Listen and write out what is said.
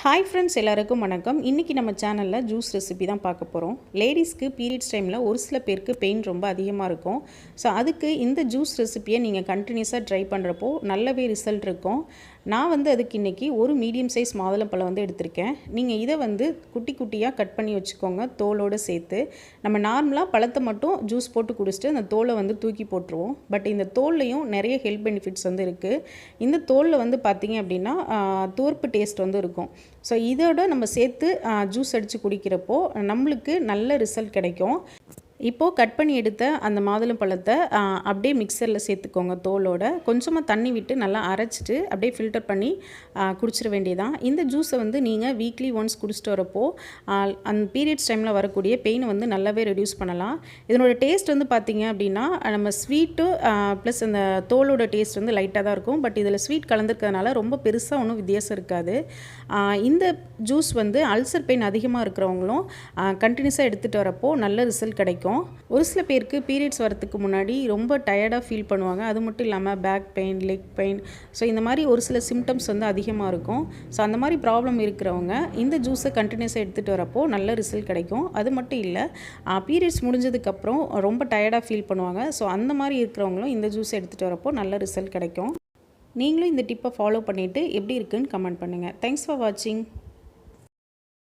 Hi friends எல்லாருக்கும் வணக்கம். இன்றைக்கி நம்ம சேனலில் ஜூஸ் ரெசிபி தான் பார்க்க போகிறோம் லேடிஸ்க்கு பீரியட்ஸ் டைமில் ஒரு சில பேருக்கு பெயின் ரொம்ப அதிகமாக இருக்கும். ஸோ அதுக்கு இந்த ஜூஸ் ரெசிப்பியை நீங்கள் கண்டினியூஸாக ட்ரை பண்ணுறப்போ நல்லாவே ரிசல்ட் இருக்கும். நான் வந்து அதுக்கு இன்றைக்கி ஒரு மீடியம் சைஸ் மாதுளம்பழம் வந்து எடுத்திருக்கேன். நீங்கள் இதை வந்து குட்டி குட்டியாக கட் பண்ணி வச்சுக்கோங்க தோலோடு சேர்த்து. நம்ம நார்மலாக பழத்தை மட்டும் ஜூஸ் போட்டு குடிச்சிட்டு அந்த தோலை வந்து தூக்கி போட்டுருவோம். பட் இந்த தோல்லையும் நிறைய ஹெல்த் பெனிஃபிட்ஸ் வந்து இருக்குது இந்த தோலில் வந்து பார்த்திங்க அப்படின்னா தோற்பு டேஸ்ட் வந்து இருக்கும். ஸோ இதோட நம்ம சேர்த்து ஜூஸ் அடித்து குடிக்கிறப்போ நம்மளுக்கு நல்ல ரிசல்ட் கிடைக்கும். இப்போது கட் பண்ணி எடுத்த அந்த மாதுளம் பழத்தை அப்படியே மிக்சரில் சேர்த்துக்கோங்க தோலோட. கொஞ்சமாக தண்ணி விட்டு நல்லா அரைச்சிட்டு அப்படியே ஃபில்டர் பண்ணி குடிச்சிட வேண்டியதான் இந்த ஜூஸை வந்து நீங்கள் வீக்லி ஒன்ஸ் குடிச்சிட்டு வரப்போ அந்த பீரியட்ஸ் டைமில் வரக்கூடிய பெயினை வந்து நல்லாவே ரெடியூஸ் பண்ணலாம். இதனோட டேஸ்ட் வந்து பார்த்திங்க அப்படின்னா நம்ம ஸ்வீட்டு ப்ளஸ் அந்த தோலோட டேஸ்ட் வந்து லைட்டாக தான் இருக்கும். பட் இதில் ஸ்வீட் கலந்துருக்கிறதுனால ரொம்ப பெருசாக ஒன்றும் வித்தியாசம் இருக்காது. இந்த ஜூஸ் வந்து அல்சர் பெயின் அதிகமாக இருக்கிறவங்களும் கண்டினியூஸாக எடுத்துகிட்டு வரப்போ நல்ல ரிசல்ட் கிடைக்கும். கிடைக்கும் ஒரு சில பேருக்கு பீரியட்ஸ் வரத்துக்கு முன்னாடி ரொம்ப டயர்டாக ஃபீல் பண்ணுவாங்க. அது மட்டும் இல்லாமல் back pain leg pain so இந்த மாதிரி ஒரு சில சிம்டம்ஸ் வந்து அதிகமாக இருக்கும். ஸோ அந்த மாதிரி ப்ராப்ளம் இருக்கிறவங்க இந்த ஜூஸை கண்டினியூஸாக எடுத்துகிட்டு வரப்போ நல்ல ரிசல்ட் கிடைக்கும். அது மட்டும் இல்லை பீரியட்ஸ் முடிஞ்சதுக்கப்புறம் ரொம்ப டயர்டாக ஃபீல் பண்ணுவாங்க. ஸோ அந்த மாதிரி இருக்கிறவங்களும் இந்த ஜூஸை எடுத்துகிட்டு வரப்போ நல்ல ரிசல்ட் கிடைக்கும். நீங்களும் இந்த டிப்பை ஃபாலோ பண்ணிவிட்டு எப்படி இருக்குன்னு கமெண்ட் பண்ணுங்கள் தேங்க்ஸ் ஃபார் வாட்சிங்